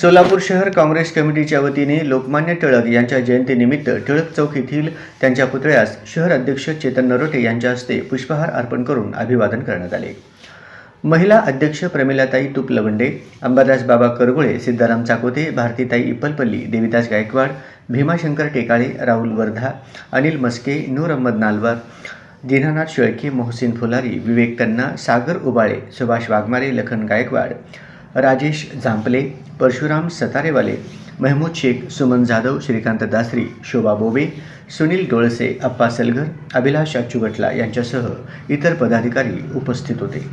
सोलापूर शहर काँग्रेस कमिटीच्या वतीने लोकमान्य टिळक यांच्या जयंतीनिमित्त टिळक चौक येथील त्यांच्या पुतळ्यास शहर अध्यक्ष चेतन नरोटे यांच्या हस्ते पुष्पहार अर्पण करून अभिवादन करण्यात आले. महिला अध्यक्ष प्रमिलाताई तुपलवंडे अंबादास बाबा करगुळे सिद्धाराम चाकोते भारतीताई इप्पलपल्ली देविदास गायकवाड भीमाशंकर टेकाळे राहुल वर्धा अनिल मस्के नूर अहमद नालवार दीनानाथ शेळके मोहसिन फुलारी विवेक तन्ना सागर उबाळे सुभाष वाघमारे लखन गायकवाड राजेश जांपले परशुराम सतारेवाले महमूद शेख सुमन जाधव श्रीकांत दासरी शोभा बोबे सुनील डोळसे अप्पा सलगर अभिलाष अच्चुगटला यांच्यासह इतर पदाधिकारी उपस्थित होते.